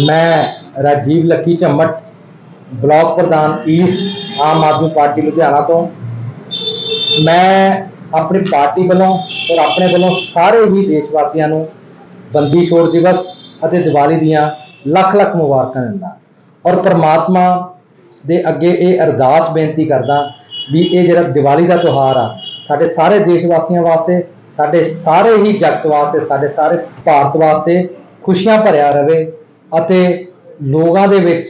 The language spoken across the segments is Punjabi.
ਮੈਂ ਰਾਜੀਵ ਲੱਕੀ ਝੰਮਟ, ਬਲਾਕ ਪ੍ਰਧਾਨ ਈਸਟ ਆਮ ਆਦਮੀ ਪਾਰਟੀ ਲੁਧਿਆਣਾ ਤੋਂ। ਮੈਂ ਆਪਣੀ ਪਾਰਟੀ ਵੱਲੋਂ ਔਰ ਆਪਣੇ ਵੱਲੋਂ ਸਾਰੇ ਹੀ ਦੇਸ਼ ਵਾਸੀਆਂ ਨੂੰ ਬੰਦੀ ਛੋੜ ਦਿਵਸ ਅਤੇ ਦੀਵਾਲੀ ਦੀਆਂ ਲੱਖ ਲੱਖ ਮੁਬਾਰਕਾਂ ਦਿੰਦਾ ਔਰ ਪ੍ਰਮਾਤਮਾ ਦੇ ਅੱਗੇ ਇਹ ਅਰਦਾਸ ਬੇਨਤੀ ਕਰਦਾ ਵੀ ਇਹ ਜਿਹੜਾ ਦੀਵਾਲੀ ਦਾ ਤਿਉਹਾਰ ਆ, ਸਾਡੇ ਸਾਰੇ ਦੇਸ਼ ਵਾਸੀਆਂ ਵਾਸਤੇ, ਸਾਡੇ ਸਾਰੇ ਹੀ ਜਗਤ ਵਾਸਤੇ, ਸਾਡੇ ਸਾਰੇ ਭਾਰਤ ਵਾਸਤੇ ਖੁਸ਼ੀਆਂ ਭਰਿਆ ਰਵੇ। ਅਤੇ ਲੋਕਾਂ ਦੇ ਵਿੱਚ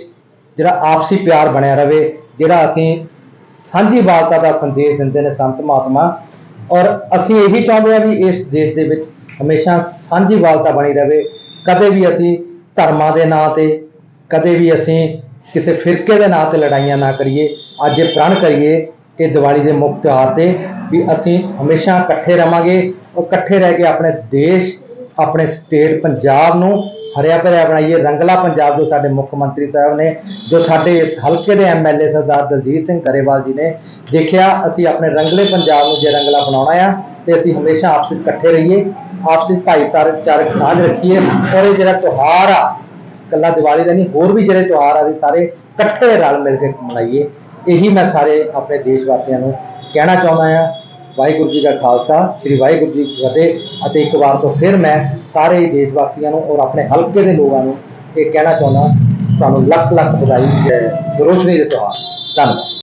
ਜਿਹੜਾ ਆਪਸੀ ਪਿਆਰ ਬਣਿਆ ਰਵੇ, ਜਿਹੜਾ ਅਸੀਂ ਸਾਂਝੀ ਵਾਲਤਾ ਦਾ ਸੰਦੇਸ਼ ਦਿੰਦੇ ਨੇ ਸੰਤ ਮਹਾਤਮਾ, ਔਰ ਅਸੀਂ ਇਹੀ ਚਾਹੁੰਦੇ ਹਾਂ ਵੀ ਇਸ ਦੇਸ਼ ਦੇ ਵਿੱਚ ਹਮੇਸ਼ਾ ਸਾਂਝੀ ਵਾਲਤਾ ਬਣੀ ਰਵੇ। ਕਦੇ ਵੀ ਅਸੀਂ ਧਰਮਾਂ ਦੇ ਨਾਂ ਤੇ, ਕਦੇ ਵੀ ਅਸੀਂ ਕਿਸੇ ਫਿਰਕੇ ਦੇ ਨਾਂ ਤੇ ਲੜਾਈਆਂ ਨਾ ਕਰੀਏ। ਅੱਜ ਇਹ ਪ੍ਰਣ ਕਰੀਏ ਕਿ ਦੀਵਾਲੀ ਦੇ ਮੁੱਖ ਤਿਉਹਾਰ ਤੇ ਵੀ ਅਸੀਂ ਹਮੇਸ਼ਾ ਇਕੱਠੇ ਰਵਾਂਗੇ ਔਰ ਇਕੱਠੇ ਰਹਿ ਕੇ ਆਪਣੇ ਦੇਸ਼, ਆਪਣੇ ਸਟੇਟ, ਪੰਜਾਬ ਨੂੰ ਹਰਿਆ ਭਰਿਆ ਬਣਾਈਏ। ਰੰਗਲਾ ਪੰਜਾਬ ਜੋ ਸਾਡੇ ਮੁੱਖ ਮੰਤਰੀ ਸਾਹਿਬ ਨੇ, ਜੋ ਸਾਡੇ ਇਸ ਹਲਕੇ ਦੇ ਐਮਐਲਏ ਸਰਦਾਰ ਦਲਜੀਤ ਸਿੰਘ ਗਰੇਵਾਲ ਜੀ ਨੇ ਦੇਖਿਆ, ਅਸੀਂ ਆਪਣੇ ਰੰਗਲੇ ਪੰਜਾਬ ਨੂੰ ਜੇ ਰੰਗਲਾ ਬਣਾਉਣਾ ਆ, ਤੇ ਅਸੀਂ ਹਮੇਸ਼ਾ ਆਪਸ ਵਿੱਚ ਇਕੱਠੇ ਰਹੀਏ, ਆਪਸ ਵਿੱਚ ਭਾਈਚਾਰਕ ਸਾਂਝ ਰੱਖੀਏ, ਔਰ ਇਹ ਜਿਹੜਾ ਤਿਉਹਾਰ ਆ ਕੱਲਾ ਦੀਵਾਲੀ ਦਾ ਨਹੀਂ, ਹੋਰ ਵੀ ਜਿਹੜੇ ਤਿਉਹਾਰ ਆ, ਅਸੀਂ ਸਾਰੇ ਇਕੱਠੇ ਰਲ ਮਿਲ ਕੇ ਮਨਾਈਏ। ਇਹੀ ਮੈਂ ਸਾਰੇ ਆਪਣੇ ਦੇਸ਼ ਵਾਸੀਆਂ ਨੂੰ ਕਹਿਣਾ ਚਾਹੁੰਦਾ ਆ। ਵਾਹਿਗੁਰੂ ਜੀ ਦਾ ਖਾਲਸਾ, ਸ੍ਰੀ ਵਾਹਿਗੁਰੂ ਜੀ ਕੀ ਫਤਿਹ। ਅਤੇ ਇੱਕ ਵਾਰ ਤੋਂ ਫਿਰ ਮੈਂ ਸਾਰੇ ਹੀ ਦੇਸ਼ ਵਾਸੀਆਂ ਨੂੰ ਔਰ ਆਪਣੇ ਹਲਕੇ ਦੇ ਲੋਕਾਂ ਨੂੰ ਇਹ ਕਹਿਣਾ ਚਾਹੁੰਦਾ ਤੁਹਾਨੂੰ ਲੱਖ ਲੱਖ ਵਧਾਈ ਹੈ ਰੋਸ਼ਨੀ ਦੇ ਤਿਉਹਾਰ ਧੰਨਵਾਦ।